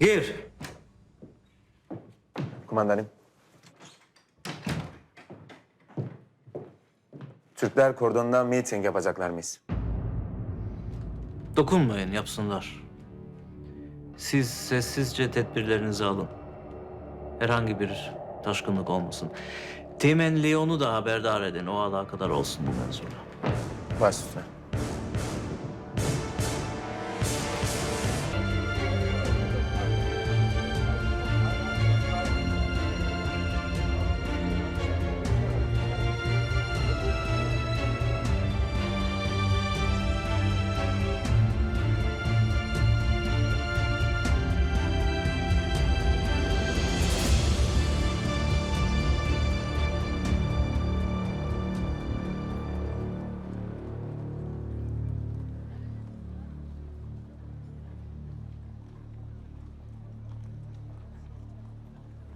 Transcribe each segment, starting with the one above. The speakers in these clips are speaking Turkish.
Gir. Kumandanım. Türkler kordonda meeting yapacaklarmış. Dokunmayın yapsınlar. Siz sessizce tedbirlerinizi alın. Herhangi bir taşkınlık olmasın. Teğmen Leon'u da haberdar edin. O alakadar olsun bundan sonra. Baş üstüne.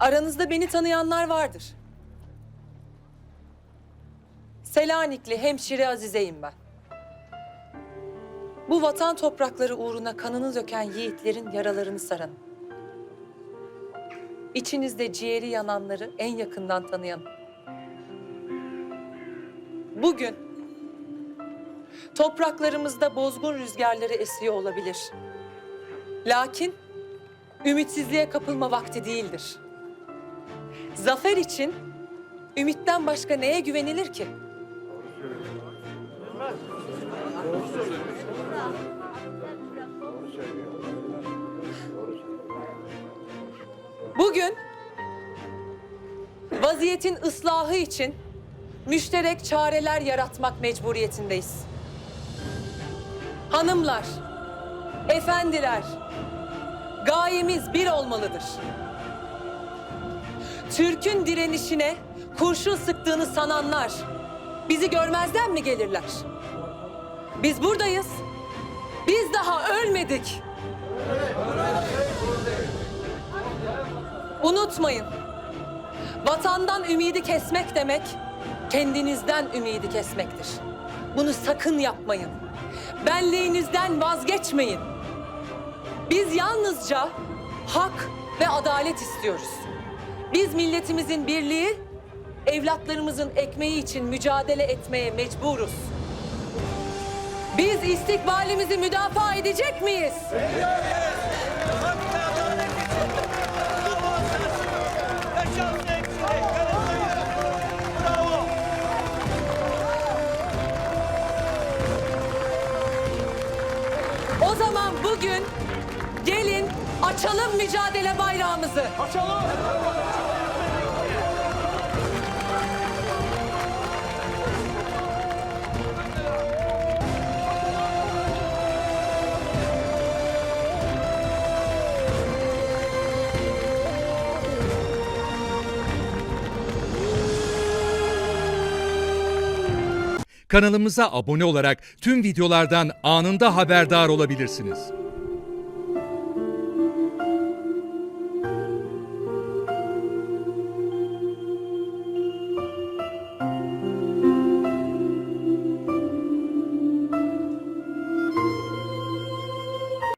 Aranızda beni tanıyanlar vardır. Selanikli hemşire Azize'yim ben. Bu vatan toprakları uğruna kanını döken yiğitlerin yaralarını saran. İçinizde ciğeri yananları en yakından tanıyan. Bugün topraklarımızda bozgun rüzgarları esiyor olabilir. Lakin ümitsizliğe kapılma vakti değildir. Zafer için ümitten başka neye güvenilir ki? Bugün vaziyetin ıslahı için müşterek çareler yaratmak mecburiyetindeyiz. Hanımlar, efendiler, gayemiz bir olmalıdır. Türk'ün direnişine kurşun sıktığını sananlar bizi görmezden mi gelirler? Biz buradayız. Biz daha ölmedik. Unutmayın. Vatandan ümidi kesmek demek kendinizden ümidi kesmektir. Bunu sakın yapmayın. Benliğinizden vazgeçmeyin. Biz yalnızca hak ve adalet istiyoruz. Biz milletimizin birliği, evlatlarımızın ekmeği için mücadele etmeye mecburuz. Biz istikbalimizi müdafaa edecek miyiz? O zaman bugün gelin açalım mücadele bayrağımızı. Kanalımıza abone olarak tüm videolardan anında haberdar olabilirsiniz.